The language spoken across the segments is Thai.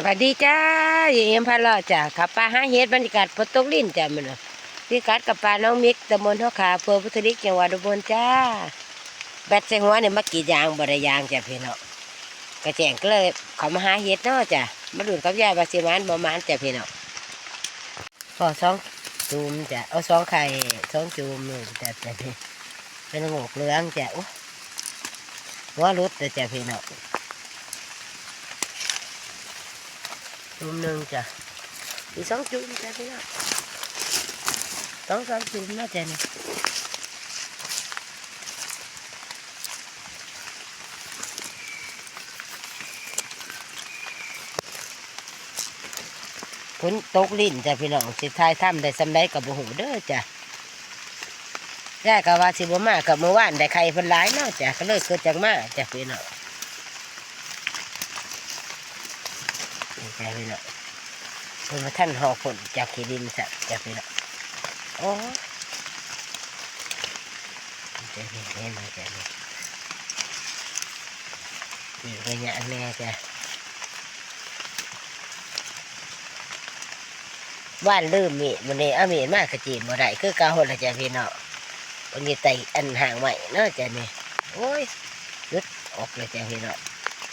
สวัสดีจ้าอยู่เอ็มพาลอจ้ะขับปลาห้าเฮ็ดบรรยากาศฝนตกลิ้นจ้ะมันน่ะพี่กัดกับปลาน้องมิกตำบลท่าขาอำเภอพุทธิกจังหวัดอุบลจ้า แบตใส่หัวเนี่ยมากรีดยางบไดยางจ้ะพี่เนาะกระแจงก็เลยเขามาหาเฮ็ดเนาะจ้ะมาดูดกับยายบาสิมานบอมานจ้ะพี่เนาะพอสองจูมจ้ะเอาสองไข่สองจูมนี่จ้ะจ้ะพี่เป็นงกเลื้องจ้ะโอ้หัวรุดจ้ะพี่เนาะ จุ่มหนึ่งจ้ะอีกสองจุ่มจ้ะพี่น้องสองสามจุ่มน่าจะนี่ฝนตกลิ้นจ้ะพี่น้องสิทายถ้ำได้สำได้กับบุหูเด้อจ้ะย่ากะว่าสิบมากับเมื่อวานได้ไข่เพิ่นหลายเนาะจ้ะก็เลยเกิดจากมาจ้ะพี่น้อง นี่จ้ะพี่น้องเพิ่นมาท่านหอผลจากขีดินสัตว์จากนี่ละโอ้เจะเห็นเห็นมาจ้ะนี่นี่ก็ยะแม่จ้ะว่านลืมมีมันนี่เอามีมากกระจีบบ่ได้คือกาหนละจ้ะพี่น้องวันนี้ไตอันห่างใหม่เนาะจ้ะนี่โอ้ยยึดออกเลยจ้ะพี่น้อง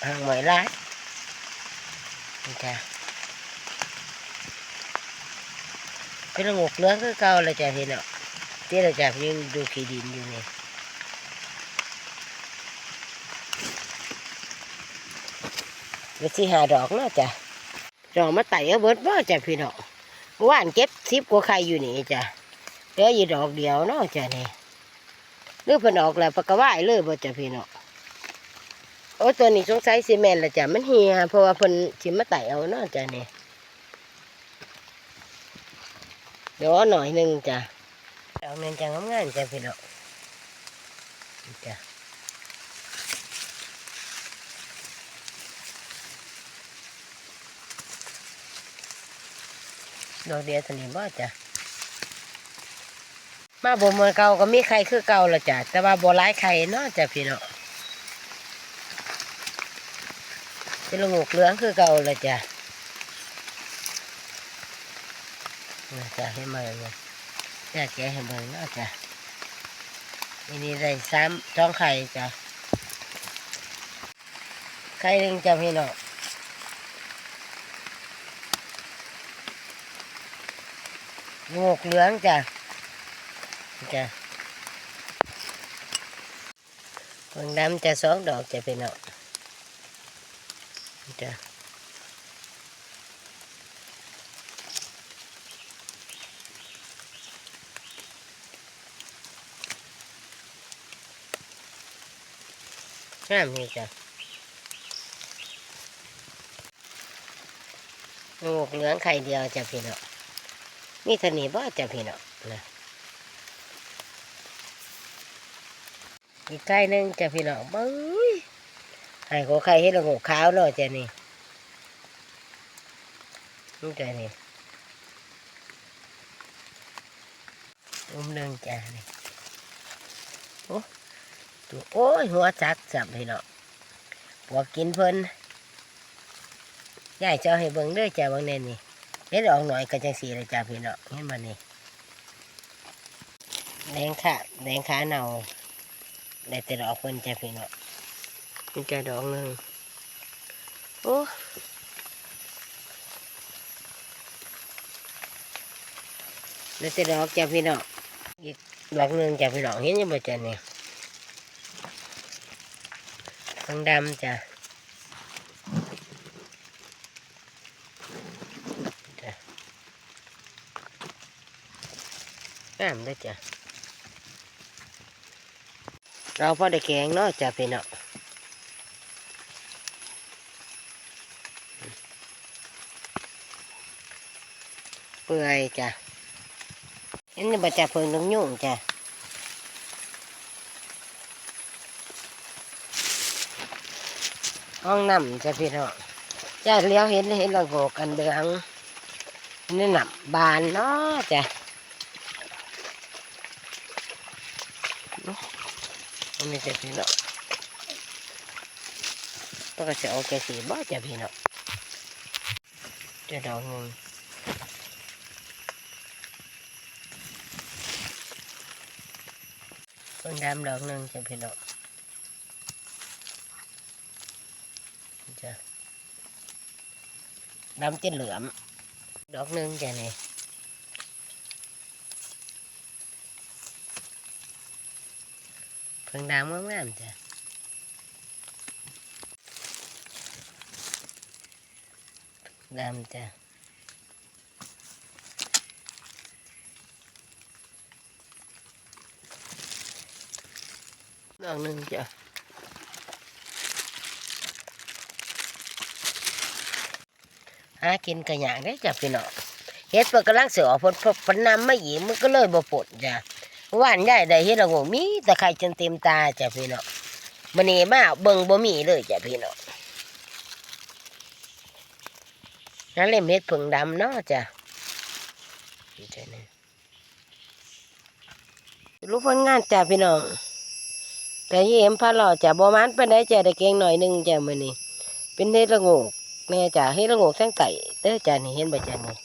ห่างใหม่ร้าย นี่จ้ะเป็นระงกเลืองคือเก่าเลยจ้ะพี่เนาะที่เราจะยังดูขี้ดินอยู่นี่เดี๋ยวที่หาดอกเนาะจ้ะดอกมาไต่เอาเบิดบ่จ้ะพี่เนาะเมื่อว่านเก็บสิบกว่าไข่อยู่นี่จ้ะเหลืออยู่ดอกเดียวเนาะจ้ะนี่หรือเพิ่นออกแล้วปะกะว่ายเลยบ่จ้ะพี่เนาะ โอ้ตัวนี้สงสัยซีเมนต์ละจ้ะมันเฮียเพราะว่าเพิ่นสิมาไต่เอาเนาะจ้ะนี่เดี๋ยวหน่อยหนึ่งจ้ะเอาเงินจังงามๆจ้ะพี่น้องจ้ะดอกเดียวสนิมบ่จ้ะมาบ่เหมือนเก่าก็มีไข่คือเก่าละจ้ะแต่ว่าบ่ร้ายไข่เนาะจ้ะพี่น้อง เป็นละงกเหลืองคือเก่าละจ้ะน่าจะให้มาเลยอยแกให้เบิ่งน่าจะอันนี้ได้สามท้องไข่จ้ะไข่หนึ่งจ้ะพี่น้องงอกเหลืองจ้ะจ้ะเบิ่งดำจะสองดอกจ้ะพี่น้อง จ้ะงามนี่จ้ะงูเหลืองไข่เดียวจ้ะพี่น้องมีเท่านี้บ่จ้ะพี่น้องนะอีกไข่หนึ่งจ้ะพี่น้องเบ้ย ไข่ของไข่เฮ็ดละงูขาวเนาะจ้ะนี่นี่จ้ะนี่อุ้มหนึ่งจ้ะนี่โอ้ตัวโอ้ยหัวจักจับพี่เนาะปวกกินเพิ่นยายจะให้เบิ่งเด้อจ้าเบิ่งแน่นี่เฮ็ดออกหน่อยก็จังสีเลยจ้าพี่เนาะเห็นบ่นี่แดงค่ะแดงขาเน่าได้แต่ดอกเพิ่นจ้าพี่เนาะ นี่จ้าดอกหนึ่งโอ้ได้แต่ดอกจ้าพี่เนาะอีกดอกหนึ่งจ้าพี่เนาะเห็นยังบ่จ้านี่ยทองดำจ้ะจ้ะงามด้วยจ้ะเราพอได้แกงเนาะจ้ะพี่เนาะ เปื่อยจ้ะเห็นบ่จ้ะเพิ่งลงยุ่งจ้ะห้องน้ำจะพี่น้องจ้าเลี้ยวเห็นเห็นเราโกกันเดืองนี่หนับบานเนาะจ้ะนนี้จะพี่น้องต้องจะเอาแกสีบ่จ้ะพี่น้องจะดอกหนึ่ ต้นดำดอกหนึ่งจะพี่น้องจะดำจะเหลือม ดอกหนึ่งจะนี่เพิ่งดำงามๆจ้ะดำจ้ะ ดอกหนึ่งจ้ะหากินกระหยางได้จ้ะพี่น้องเฮ็ดเปิดกำลังเสือออกผลผลนำไม่หยีมันก็เลยบ่ปนจ้ะว่านใหญ่ได้เฮ็ดละโงมีแต่ไข่จนเต็มตาจ้ะพี่น้องมันนี่มาเบิ่งบ่มีเลยจ้ะพี่น้องนั่นเล่มเฮ็ดผึ่งดำเนาะจ้ะนี่จ้ะรู้ผลงานจ้ะพี่น้อง แต่ยี่เอ็มพาหล่อจะบ่มันไปานใดจ้ะได้เก่งหน่อยหนึงจะมื้อนี้เป็นเฮ็ดละโงกแม่จ้ะเฮ็ดละโงกทั้งไก่เด้อจ้ะนี่เห็นบ่จ้ะนี่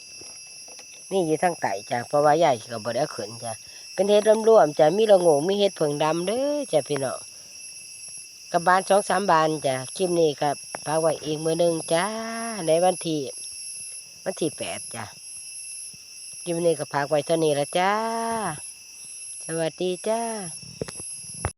นี่อยู่ทางไต่จ้ะเพราะว่าใหญ่ก็บ่ได้ขึ้นจ้ะเป็นเฮ็ดรวมๆจ้ะมีละโงงมีเฮ็ดเผิงดำเด้อจ้ะพี่น้องกับบานสองสามบานจ้ะคลิปนี้ครับพากไว้อีกมือหนึ่งจ้าในวันที่วันที่แปดจ้ะคลิปนี้ก็พากไว้เท่านี้ละจ้า สวัสดีจ้า